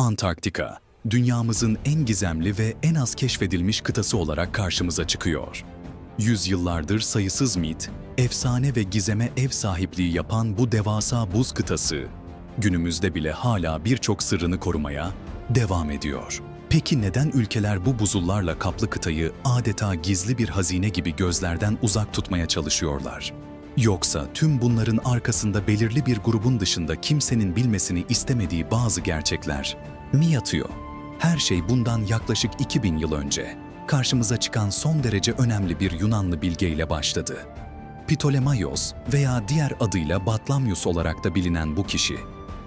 Antarktika, dünyamızın en gizemli ve en az keşfedilmiş kıtası olarak karşımıza çıkıyor. Yüzyıllardır sayısız mit, efsane ve gizeme ev sahipliği yapan bu devasa buz kıtası, günümüzde bile hala birçok sırrını korumaya devam ediyor. Peki neden ülkeler bu buzullarla kaplı kıtayı adeta gizli bir hazine gibi gözlerden uzak tutmaya çalışıyorlar? Yoksa tüm bunların arkasında belirli bir grubun dışında kimsenin bilmesini istemediği bazı gerçekler mi yatıyor? Her şey bundan yaklaşık 2000 yıl önce karşımıza çıkan son derece önemli bir Yunanlı bilgeyle başladı. Ptolemaios veya diğer adıyla Batlamyus olarak da bilinen bu kişi,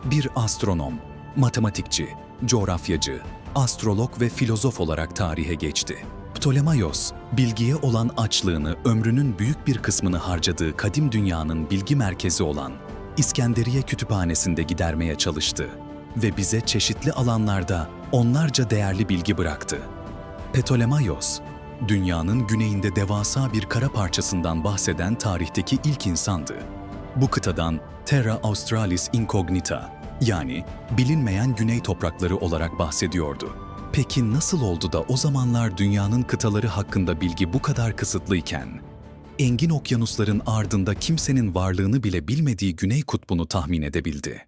bir astronom, matematikçi, coğrafyacı, astrolog ve filozof olarak tarihe geçti. Ptolemaios, bilgiye olan açlığını ömrünün büyük bir kısmını harcadığı kadim dünyanın bilgi merkezi olan İskenderiye Kütüphanesi'nde gidermeye çalıştı ve bize çeşitli alanlarda onlarca değerli bilgi bıraktı. Ptolemaios, dünyanın güneyinde devasa bir kara parçasından bahseden tarihteki ilk insandı. Bu kıtadan Terra Australis Incognita yani bilinmeyen güney toprakları olarak bahsediyordu. Peki nasıl oldu da o zamanlar dünyanın kıtaları hakkında bilgi bu kadar kısıtlıyken, engin okyanusların ardında kimsenin varlığını bile bilmediği güney kutbunu tahmin edebildi?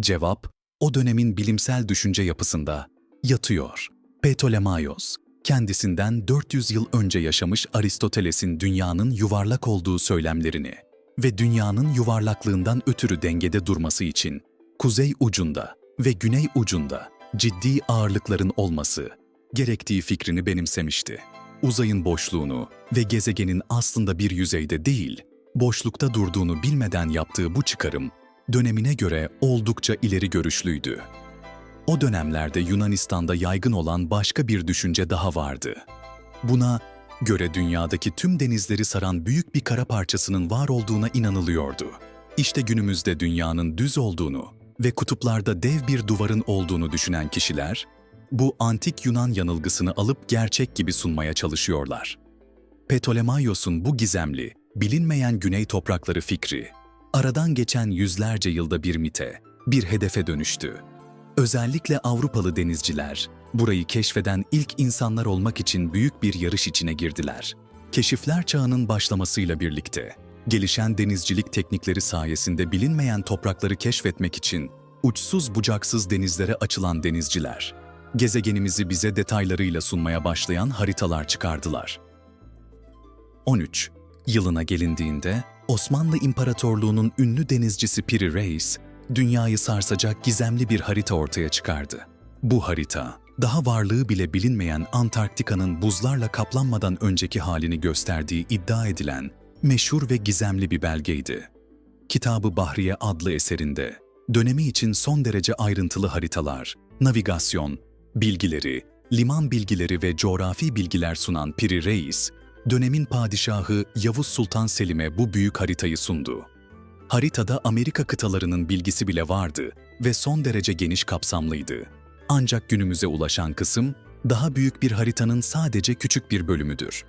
Cevap, o dönemin bilimsel düşünce yapısında yatıyor. Ptolemaios, kendisinden 400 yıl önce yaşamış Aristoteles'in dünyanın yuvarlak olduğu söylemlerini ve dünyanın yuvarlaklığından ötürü dengede durması için kuzey ucunda ve güney ucunda ciddi ağırlıkların olması gerektiği fikrini benimsemişti. Uzayın boşluğunu ve gezegenin aslında bir yüzeyde değil, boşlukta durduğunu bilmeden yaptığı bu çıkarım, dönemine göre oldukça ileri görüşlüydü. O dönemlerde Yunanistan'da yaygın olan başka bir düşünce daha vardı. Buna göre dünyadaki tüm denizleri saran büyük bir kara parçasının var olduğuna inanılıyordu. İşte günümüzde dünyanın düz olduğunu ve kutuplarda dev bir duvarın olduğunu düşünen kişiler, bu antik Yunan yanılgısını alıp gerçek gibi sunmaya çalışıyorlar. Ptolemaios'un bu gizemli, bilinmeyen güney toprakları fikri, aradan geçen yüzlerce yılda bir mite, bir hedefe dönüştü. Özellikle Avrupalı denizciler, burayı keşfeden ilk insanlar olmak için büyük bir yarış içine girdiler. Keşifler çağının başlamasıyla birlikte, gelişen denizcilik teknikleri sayesinde bilinmeyen toprakları keşfetmek için uçsuz bucaksız denizlere açılan denizciler, gezegenimizi bize detaylarıyla sunmaya başlayan haritalar çıkardılar. 13. Yılına gelindiğinde Osmanlı İmparatorluğu'nun ünlü denizcisi Piri Reis, dünyayı sarsacak gizemli bir harita ortaya çıkardı. Bu harita, daha varlığı bile bilinmeyen Antarktika'nın buzlarla kaplanmadan önceki halini gösterdiği iddia edilen meşhur ve gizemli bir belgeydi. Kitabı Bahriye adlı eserinde, dönemi için son derece ayrıntılı haritalar, navigasyon, bilgileri, liman bilgileri ve coğrafi bilgiler sunan Piri Reis, dönemin padişahı Yavuz Sultan Selim'e bu büyük haritayı sundu. Haritada Amerika kıtalarının bilgisi bile vardı ve son derece geniş kapsamlıydı. Ancak günümüze ulaşan kısım, daha büyük bir haritanın sadece küçük bir bölümüdür.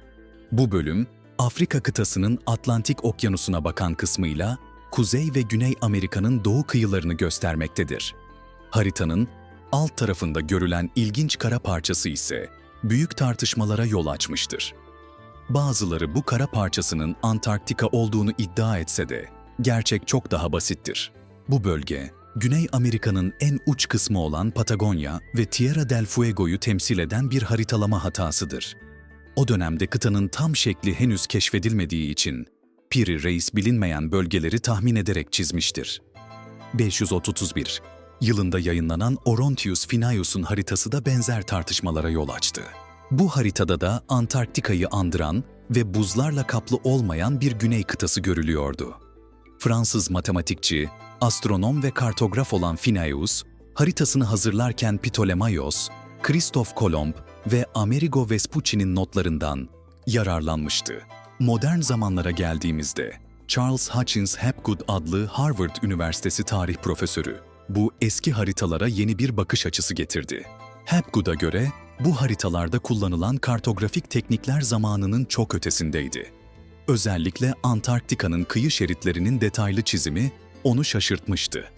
Bu bölüm, Afrika kıtasının Atlantik Okyanusu'na bakan kısmıyla Kuzey ve Güney Amerika'nın doğu kıyılarını göstermektedir. Haritanın alt tarafında görülen ilginç kara parçası ise büyük tartışmalara yol açmıştır. Bazıları bu kara parçasının Antarktika olduğunu iddia etse de gerçek çok daha basittir. Bu bölge, Güney Amerika'nın en uç kısmı olan Patagonya ve Tierra del Fuego'yu temsil eden bir haritalama hatasıdır. O dönemde kıtanın tam şekli henüz keşfedilmediği için Piri Reis bilinmeyen bölgeleri tahmin ederek çizmiştir. 531 yılında yayınlanan Orontius Finaeus'un haritası da benzer tartışmalara yol açtı. Bu haritada da Antarktika'yı andıran ve buzlarla kaplı olmayan bir güney kıtası görülüyordu. Fransız matematikçi, astronom ve kartograf olan Finaeus, haritasını hazırlarken Ptolemaios, Christoph Kolomb ve Amerigo Vespucci'nin notlarından yararlanmıştı. Modern zamanlara geldiğimizde, Charles Hutchins Hapgood adlı Harvard Üniversitesi tarih profesörü, bu eski haritalara yeni bir bakış açısı getirdi. Hapgood'a göre, bu haritalarda kullanılan kartografik teknikler zamanının çok ötesindeydi. Özellikle Antarktika'nın kıyı şeritlerinin detaylı çizimi onu şaşırtmıştı.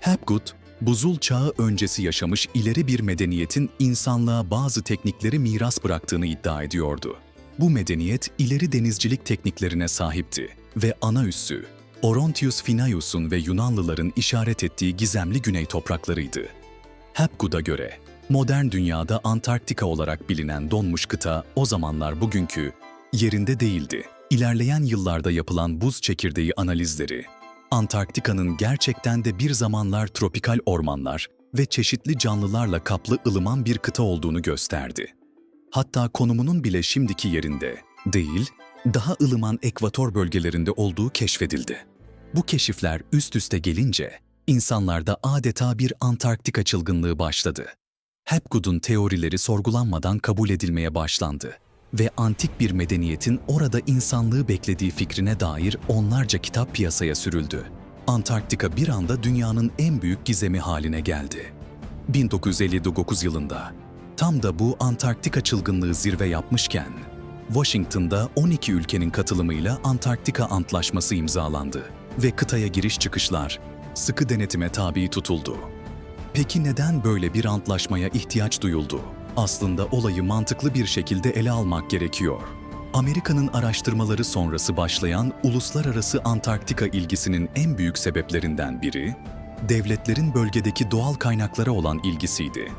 Hapgood, Buzul çağı öncesi yaşamış ileri bir medeniyetin insanlığa bazı teknikleri miras bıraktığını iddia ediyordu. Bu medeniyet ileri denizcilik tekniklerine sahipti ve ana üssü Orontius Finaeus'un ve Yunanlıların işaret ettiği gizemli güney topraklarıydı. Hapgood'a göre modern dünyada Antarktika olarak bilinen donmuş kıta o zamanlar bugünkü yerinde değildi. İlerleyen yıllarda yapılan buz çekirdeği analizleri, Antarktika'nın gerçekten de bir zamanlar tropikal ormanlar ve çeşitli canlılarla kaplı ılıman bir kıta olduğunu gösterdi. Hatta konumunun bile şimdiki yerinde değil, daha ılıman ekvator bölgelerinde olduğu keşfedildi. Bu keşifler üst üste gelince insanlarda adeta bir Antarktika çılgınlığı başladı. Hapgood'un teorileri sorgulanmadan kabul edilmeye başlandı ve antik bir medeniyetin orada insanlığı beklediği fikrine dair onlarca kitap piyasaya sürüldü. Antarktika bir anda dünyanın en büyük gizemi haline geldi. 1959 yılında tam da bu Antarktika çılgınlığı zirve yapmışken Washington'da 12 ülkenin katılımıyla Antarktika Antlaşması imzalandı ve kıtaya giriş çıkışlar sıkı denetime tabi tutuldu. Peki neden böyle bir antlaşmaya ihtiyaç duyuldu? Aslında olayı mantıklı bir şekilde ele almak gerekiyor. Amerika'nın araştırmaları sonrası başlayan uluslararası Antarktika ilgisinin en büyük sebeplerinden biri, devletlerin bölgedeki doğal kaynaklara olan ilgisiydi.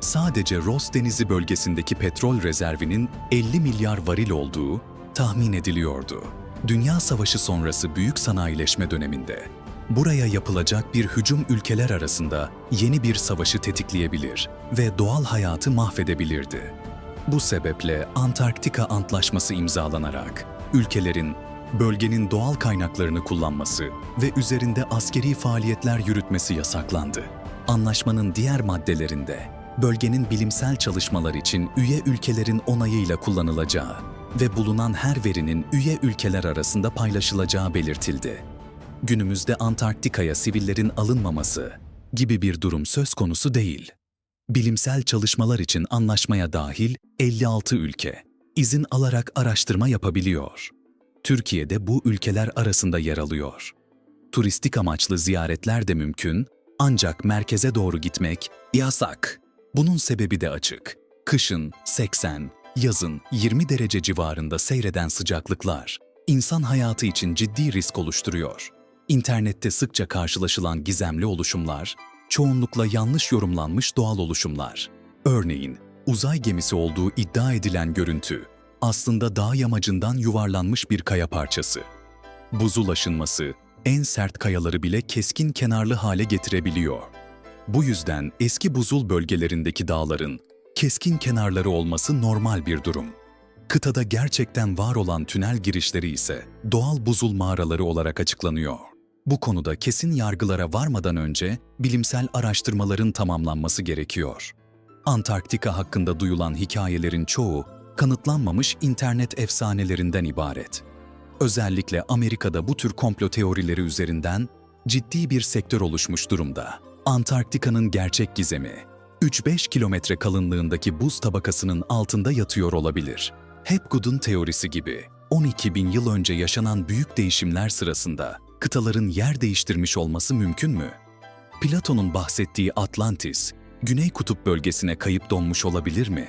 Sadece Ross Denizi bölgesindeki petrol rezervinin 50 milyar varil olduğu tahmin ediliyordu. Dünya Savaşı sonrası büyük sanayileşme döneminde buraya yapılacak bir hücum ülkeler arasında yeni bir savaşı tetikleyebilir ve doğal hayatı mahvedebilirdi. Bu sebeple Antarktika Antlaşması imzalanarak ülkelerin bölgenin doğal kaynaklarını kullanması ve üzerinde askeri faaliyetler yürütmesi yasaklandı. Anlaşmanın diğer maddelerinde bölgenin bilimsel çalışmalar için üye ülkelerin onayıyla kullanılacağı ve bulunan her verinin üye ülkeler arasında paylaşılacağı belirtildi. Günümüzde Antarktika'ya sivillerin alınmaması gibi bir durum söz konusu değil. Bilimsel çalışmalar için anlaşmaya dahil 56 ülke izin alarak araştırma yapabiliyor. Türkiye'de bu ülkeler arasında yer alıyor. Turistik amaçlı ziyaretler de mümkün ancak merkeze doğru gitmek yasak. Bunun sebebi de açık. Kışın 80, yazın 20 derece civarında seyreden sıcaklıklar insan hayatı için ciddi risk oluşturuyor. İnternette sıkça karşılaşılan gizemli oluşumlar, çoğunlukla yanlış yorumlanmış doğal oluşumlar. Örneğin, uzay gemisi olduğu iddia edilen görüntü, aslında dağ yamacından yuvarlanmış bir kaya parçası. Buzul aşınması, en sert kayaları bile keskin kenarlı hale getirebiliyor. Bu yüzden eski buzul bölgelerindeki dağların keskin kenarları olması normal bir durum. Kıtada gerçekten var olan tünel girişleri ise doğal buzul mağaraları olarak açıklanıyor. Bu konuda kesin yargılara varmadan önce bilimsel araştırmaların tamamlanması gerekiyor. Antarktika hakkında duyulan hikayelerin çoğu kanıtlanmamış internet efsanelerinden ibaret. Özellikle Amerika'da bu tür komplo teorileri üzerinden ciddi bir sektör oluşmuş durumda. Antarktika'nın gerçek gizemi, 3-5 kilometre kalınlığındaki buz tabakasının altında yatıyor olabilir. Hapgood'un teorisi gibi 12 bin yıl önce yaşanan büyük değişimler sırasında kıtaların yer değiştirmiş olması mümkün mü? Platon'un bahsettiği Atlantis, Güney Kutup bölgesine kayıp donmuş olabilir mi?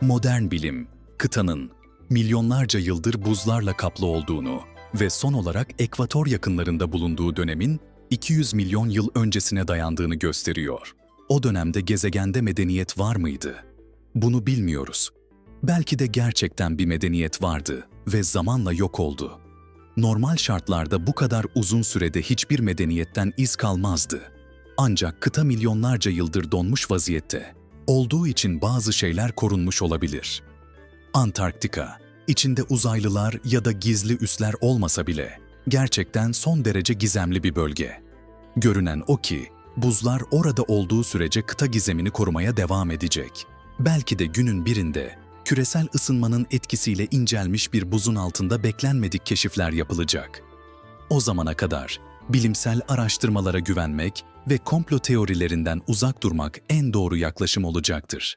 Modern bilim, kıtanın milyonlarca yıldır buzlarla kaplı olduğunu ve son olarak ekvator yakınlarında bulunduğu dönemin 200 milyon yıl öncesine dayandığını gösteriyor. O dönemde gezegende medeniyet var mıydı? Bunu bilmiyoruz. Belki de gerçekten bir medeniyet vardı ve zamanla yok oldu. Normal şartlarda bu kadar uzun sürede hiçbir medeniyetten iz kalmazdı. Ancak kıta milyonlarca yıldır donmuş vaziyette. Olduğu için bazı şeyler korunmuş olabilir. Antarktika, içinde uzaylılar ya da gizli üsler olmasa bile gerçekten son derece gizemli bir bölge. Görünen o ki buzlar orada olduğu sürece kıta gizemini korumaya devam edecek. Belki de günün birinde küresel ısınmanın etkisiyle incelmiş bir buzun altında beklenmedik keşifler yapılacak. O zamana kadar bilimsel araştırmalara güvenmek ve komplo teorilerinden uzak durmak en doğru yaklaşım olacaktır.